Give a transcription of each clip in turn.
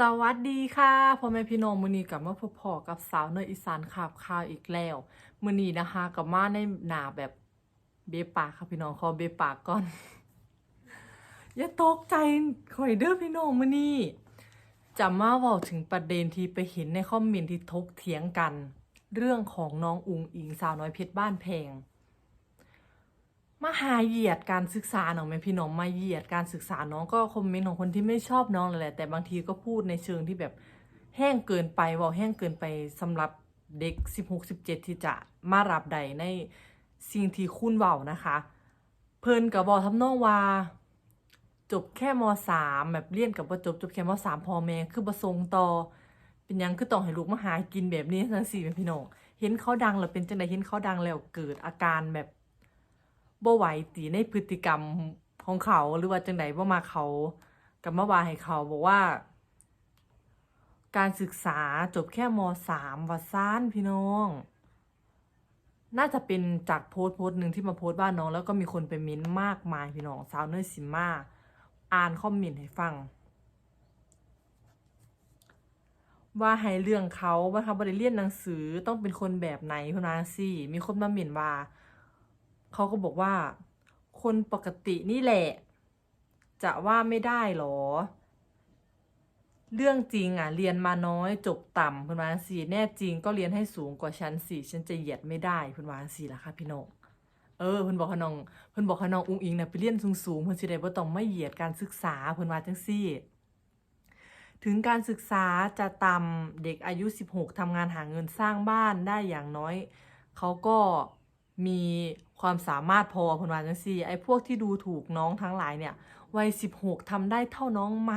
สวัสดีค่ะพ่อแม่พี่น้องมือนีกลับมาพบพอกับสาวเนยอีสานขับข่าวอีกแล้วมือนีนะคะกลับมาในหนาแบบเบปากค่ะพี่น้องขอเบปากก่อน อย่าตกใจข่อยเด้อพี่น้องมือนีจะมาเว้าถึงประเด็นที่ไปเห็นในคอมเมนต์ที่ทกเถียงกัน เรื่องของน้องอุงอิงสาวน้อยเพชรบ้านแพง มาหาเหยียดการศึกษาน้องไหมพี่น้องมาเหยียดการศึกษาน้องก็คอมเมนต์ของคนที่ไม่ชอบน้องเลยแหละแต่บางทีก็พูดในเชิงที่แบบแห้งเกินไปว่าแห้งเกินไปสำหรับเด็ก 16 17 ที่จะมารับใดในสิ่งที่คุณเว้านะคะ เพิ่นก็บอกทำนองว่า จบแค่มสามแบบเรียนกับว่าจบจบแค่มสามพอแม่คือประสงต่อ เป็นยังคือต้องให้ลูกมาหากินแบบนี้ทั้งสี่เป็นพี่น้องเห็นเขาดังแล้วเป็นจังไดเห็นเขาดังแล้วเกิดอาการแบบ บ่ไหวตีในพฤติกรรมของเขาหรือว่าจังไดบ่มาเขากับมาว่าให้เขาบอกว่า การศึกษาจบแค่มสามว่าซ่านพี่น้อง น่าจะเป็นจากโพสต์โพสต์หนึ่งที่มาโพสต์บ้านน้อง แล้วก็มีคนไปเม้นมากมายพี่น้องสาวเนยสิมมาอ่านคอมเมนต์ให้ฟัง ว่าให้เรื่องเขาว่าเขาบ่ได้เรียนหนังสือต้องเป็นคนแบบไหนพนว่าสิมีคนมาเม้นว่า เขาก็บอกว่า คนปกตินี่แหละ จะว่าไม่ได้หรอ เรื่องจริงอะ เรียนมาน้อยจบต่ำเพิ่นวาจั่งซี่แน่จริงก็เรียนให้สูงกว่าฉันสิฉันจะเหยียดไม่ได้เพิ่นวาจั่งซี่ล่ะค่ะพี่น้องเออเพิ่นบอกให้น้องเพิ่นบอกให้น้องอุ้งอิงน่ะไปเรียนสูงๆเพิ่นสิได้บ่ต้องไมาเหยียดการศึกษาเพิ่นว่าจังซี่ ถึงการศึกษาจะต่ำเด็กอายุ 16ทำงานหาเงินสร้างบ้านได้อย่างน้อย เขาก็ มีความสามารถพอเพิ่นว่าจังซี่ ไอ้พวกที่ดูถูกน้องทั้งหลายเนี่ยวัย16ทำได้เท่าน้องไหม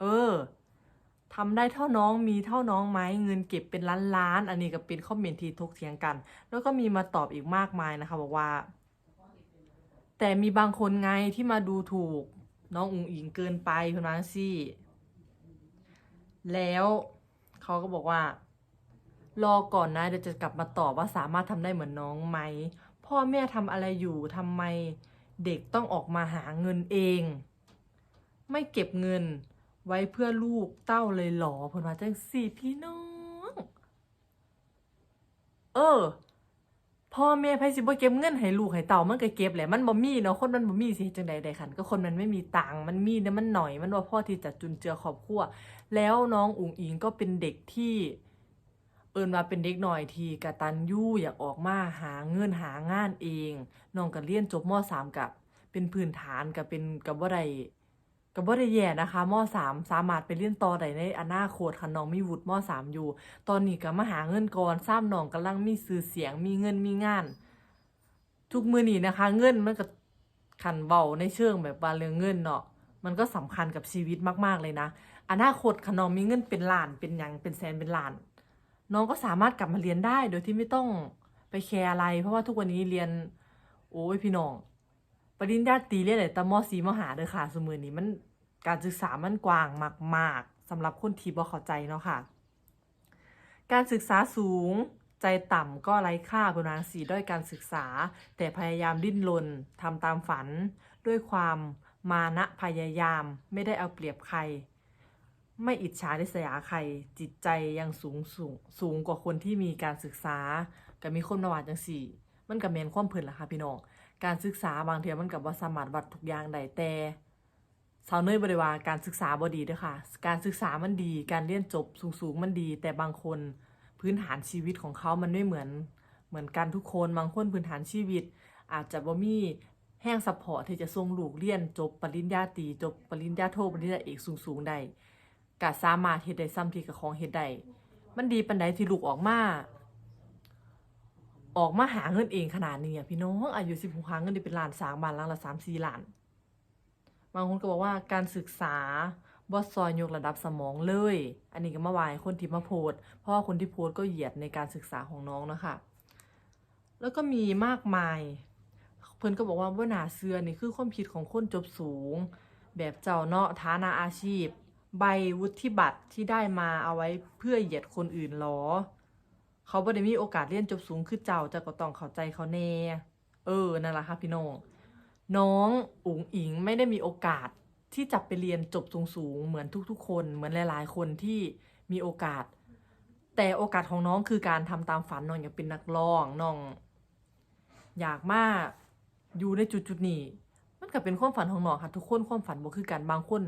เออทำได้เท่าน้องมีเท่าน้องไหมเงินเก็บเป็นล้านล้านอันนี้ก็เป็นคอมเมนที่ถกเถียงกัน แล้วก็มีมาตอบอีกมากมายนะคะบอกว่า แต่มีบางคนไงที่มาดูถูกน้องอุ๋งอิงเกินไปเพิ่นว่าจังซี่ แล้วเขาก็บอกว่า รอก่อนนะเดี๋ยวจะกลับมาตอบว่าสามารถทำได้เหมือนน้องไหม พ่อแม่ทำอะไรอยู่ทำไมเด็กต้องออกมาหาเงินเอง ไม่เก็บเงินไว้เพื่อลูกเต้าเลยหรอเพิ่นว่าจังสี่พี่น้อง เออ พ่อแม่ไผสิบ่เก็บเงินให้ลูกให้เต่ามันก็เก็บแหละมันบ่มีเนาะคนมันบ่มีสิจังใดได้คันก็คนมันไม่มีตังค์มันมีแต่มันหน่อยมันบ่าพ่อที่จะจุนเจือครอบครัวแล้วน้องอุ๋งอิงก็เป็นเด็กที่ เอิ้นว่าเป็นเด็กหน่อยที่กตัญญูอยากออกมาหาเงินหางานเองน้องก็เรียนจบม .3 กับเป็นพื้นฐานก็เป็นก็บ่ได้ก็บ่ได้แย่นะคะม .3 สามารถไปเรียนต่อได้ในอนาคตคันน้องมีวุฒิม .3 อยู่ ตอนนี้ก็มาหาเงินก่อนซ้ำน้องกำลังมีชื่อเสียงมีเงินมีงาน ทุกมือนี้นะคะ เงินมันก็คันเว้าในเชิงแบบว่าเรื่องเงินเนาะมันก็สำคัญกับชีวิตมาก ๆเลยนะ อนาคตคันองมีเงินเป็นล้านเป็นยังเป็นแสนเป็นล้าน น้องก็สามารถกลับมาเรียนได้ โดยที่ไม่ต้องไปแคร์อะไร เพราะว่าทุกวันนี้เรียน โอ้ยพี่น้อง ปริญญาตรีเรียนได้แต่ม .4 ม .5 เด้อค่ะ สมือนี้มันการศึกษามันกว้างมากๆสำหรับคนที่บ่เข้าใจเนาะค่ะ การศึกษาสูงใจต่ำก็ไร้ค่าเป็นนางสีด้อยการศึกษา แต่พยายามดิ้นรนทำตามฝัน ด้วยความมานะพยายามไม่ได้เอาเปรียบใคร ไม่อิจฉาริษยาใคร จิตใจยังสูงสูงสูงกว่าคนที่มีการศึกษาก็มีคนมาว่าจังสี่ มันก็แม่นความเพิ่นล่ะค่ะพี่น้อง การศึกษาบางเทีมันก็บ่สามารถวัดทุกอย่างได้แต่สาวเนยบ่ได้ว่าการศึกษาบ่ดีด้อค่ะ การศึกษามันดี การเรียนจบสูงๆมันดี แต่บางคนพื้นฐานชีวิตของเขามันไม่เหมือน เหมือนกันทุกคนบางคนพื้นฐานชีวิต อาจจะบ่มีแห้งซัพพอร์ตที่จะส่งลูกเรียนจบปริญญาตรีจบปริญญาโทปริญญาเอกสูงๆได้ ก็สามารถเฮ็ดได้ซ้ำที่กับของเฮ็ดได้มันดีปานใดที่ลูกออกมา ออกมาหาเงินเองขนาดนี้อะพี่น้องอายุ16หาเงินได้เป็นล้านสร้างบ้านหลังละ3-4ล้านบางคนก็บอกว่าการศึกษาบ่ซอยยกระดับสมองเลย อันนี้ก็มาวายคนที่มาโพสเพราะว่าคนที่โพสก็เหยียดในการศึกษาของน้องนะคะแล้วก็มีมากมาย เพิ่อนก็บอกว่าบ่น่าเชื่อนี่คือความคิดของคนจบสูง แบบเจ้าเนาะฐานะอาชีพ ใบวุฒิบัตรที่ได้มาเอาไว้เพื่อเหยียดคนอื่นหรอ เขาบ่ได้มีโอกาสเรียนจบสูงคือเจ้าจ้าก็ต้องเข้าใจเขาแน่เออนั่นแหละค่ะพี่น้องน้องอุ๋งอิงไม่ได้มีโอกาสที่จะไปเรียนจบสูงๆเหมือนทุกๆ คนเหมือนหลาย ๆ คนที่มีโอกาส แต่โอกาสของน้องคือการทำตามฝันน้องอยากเป็นนักร้องน้อง อยากมาอยู่ในจุดๆนี้ มันก็เป็นความฝันของน้องค่ะทุกคนความฝันบ่คือกันบางคน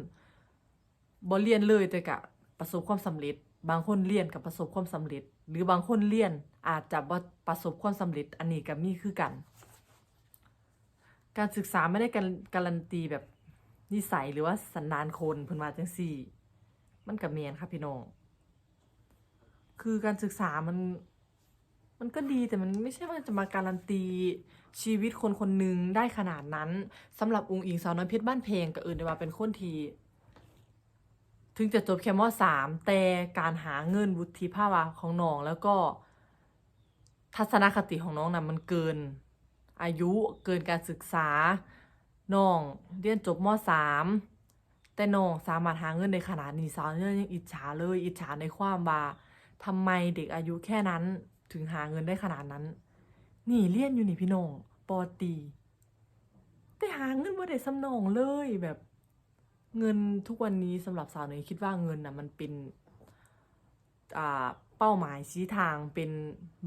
บ่เรียนเลยแต่ก็ประสบความสำเร็จ บางคนเรียนกับประสบความสำเร็จ หรือบางคนเรียนอาจจะบ่ประสบความสำเร็จ อันนี้ก็มีคือกัน การศึกษาไม่ได้การการันตีแบบนิสัยหรือว่าสันดานคนเพิ่นว่าจังซี่ มันก็แม่นค่ะพี่น้องคือการศึกษามัน มันก็ดีแต่มันไม่ใช่ว่าจะมาการันตีชีวิตคนคนหนึ่งได้ขนาดนั้นสำหรับองค์อิงสาวน้อยเพชรบ้านเพลงก็อื่นได้ว่าเป็นคนที่ ถึงจะจบแค่มสามแต่การหาเงินวุฒิภาวะของน้องแล้วก็ทัศนคติของน้องนะมันเกิน อายุเกินการศึกษาน้องเรียนจบมสามแต่น้องสามารถหาเงินในขนาดนี้สาวเนี่ยยังอิจฉาเลย อิจฉาในความว่าทำไมเด็กอายุแค่นั้นถึงหาเงินได้ขนาดนั้น นี่เรียนอยู่นี่พี่น้องปอตี แต่หาเงินบ่ได้สำนองเลยแบบ เงินทุกวันนี้สำหรับสาวเนยคิดว่าเงินน่ะมันเป็นอ่าเป้าหมายชี้ทางเป็น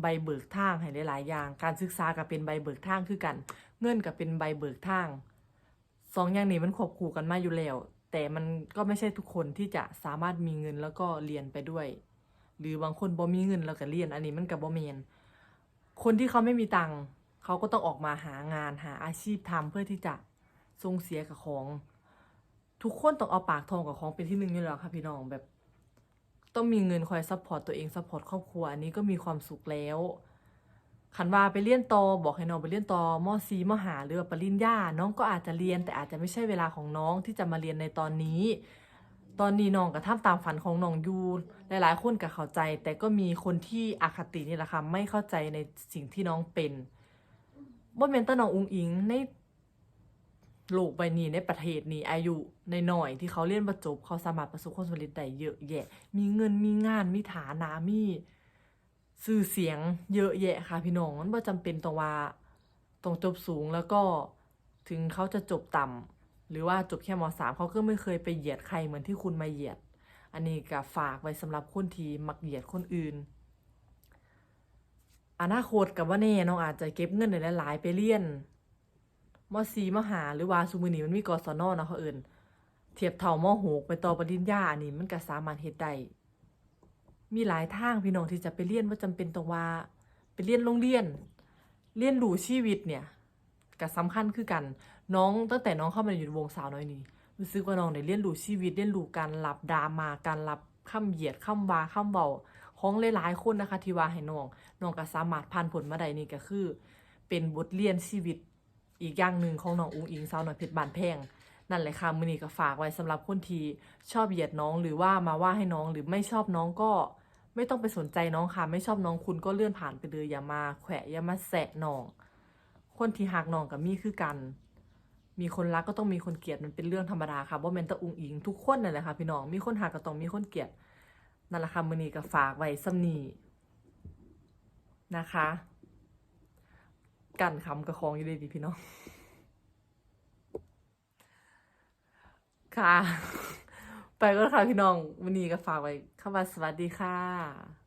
ใบเบิกทางให้หลาย ๆ อย่าง การศึกษาก็เป็นใบเบิกทางคือกัน เงินก็เป็นใบเบิกทางสองอย่างนี้มันควบคู่กันมาอยู่แล้ว แต่มันก็ไม่ใช่ทุกคนที่จะสามารถมีเงินแล้วก็เรียนไปด้วย หรือบางคนบ่มีเงินแล้วก็เรียน อันนี้มันก็บ่แม่นคนที่เขาไม่มีตังค์เขาก็ต้องออกมาหางานหาอาชีพทำเพื่อที่จะส่งเสียกับของ ทุกคนต้องเอาปากทองกับของเป็นที่หนึ่งอยู่แล้วค่ะพี่น้องแบบ ต้องมีเงินคอยซัพพอร์ตตัวเองซัพพอร์ตครอบครัวอันนี้ก็มีความสุขแล้วขันว่าไปเรียนต่อบอกให้น้องไปเรียนต่อมซีมหาหรือปริญญาน้องก็อาจจะเรียนแต่อาจจะไม่ใช่เวลาของน้องที่จะมาเรียนในตอนนี้ ตอนนี้น้องก็ทำตามฝันของน้องอยู่หลายๆคนก็เข้าใจ แต่ก็มีคนที่อคตินี่แหละค่ะไม่เข้าใจในสิ่งที่น้องเป็นบ่แม่นแตน้องอุ้งอิงใน โลกใบนี้ในประเทศนี้อายุในหน่อยที่เขาเรียนประจบเขาสามารถประสบความสำเร็จได้เยอะแยะ มีเงินมีงานมีฐานะมีสื่อเสียงเยอะแยะค่ะพี่น้องมันบ่จำเป็นต้องว่าต้องจบสูงแล้วก็ถึงเขาจะจบต่ำหรือว่าจบแค่มสามเขาก็ไม่เคยไปเหยียดใครเหมือนที่คุณมาเหยียด อันนี้ก็ฝากไว้สำหรับคนที่มักเหยียดคนอื่น อนาคตกับว่าแน่น้องอาจจะเก็บเงินในหลายๆไปเรียน มสีมหาหรือว่าซุมือนีมันมีกศนเนาะเขาเอิ้นเทียบเท่ามหกไปต่อปริญญาอันนี้มันก็สามารถเฮ็ดได้มีหลายทางพี่น้องที่จะไปเรียนว่าจำเป็นต้องว่าไปเรียนโรงเรียน เรียนรู้ชีวิตเนี่ยก็สำคัญคือกันน้องตั้งแต่น้องเข้ามาอยู่วงสาวน้อยนี้รู้สึกว่าน้องได้เรียนรู้ชีวิตเรียนรู้การรับดรามาการรับคำเหยียดคำว่าคำเบาของหลายๆคนนะคะที่ว่าให้น้องน้องก็สามารถผ่านผลมาได้นี่ก็คือ เป็นบทเรียนชีวิต อีกอย่างหนึ่งของน้องอุ้งอิงสาวหน้อยเพชรบานแพงนั่นแหละค่ะมือนี้ก็ฝากไว้สำหรับคนที่ชอบเหยียดน้องหรือว่ามาว่าให้น้องหรือไม่ชอบน้องก็ไม่ต้องไปสนใจน้องค่ะ ไม่ชอบน้องคุณก็เลื่อนผ่านไปเลยอย่ามาแขวะอย่ามาแสะน้อง คนที่หักน้องกับมีคือกัน มีคนรักก็ต้องมีคนเกลียดมันเป็นเรื่องธรรมดาค่ะว่าแมนตะอุงอิงทุกคนนั่นแหละค่ะพี่น้องมีคนหักก็ต้องมีคนเกลียดนั่นแหละค่ะมือนี้ก็ฝากไว้สำนีนะคะ กันคำกระคองอยู่ดีพี่น้องค่ะ ไปก็ค่ะพี่น้องวันนี้ก็ฝากไว้คำว่าสวัสดีค่ะ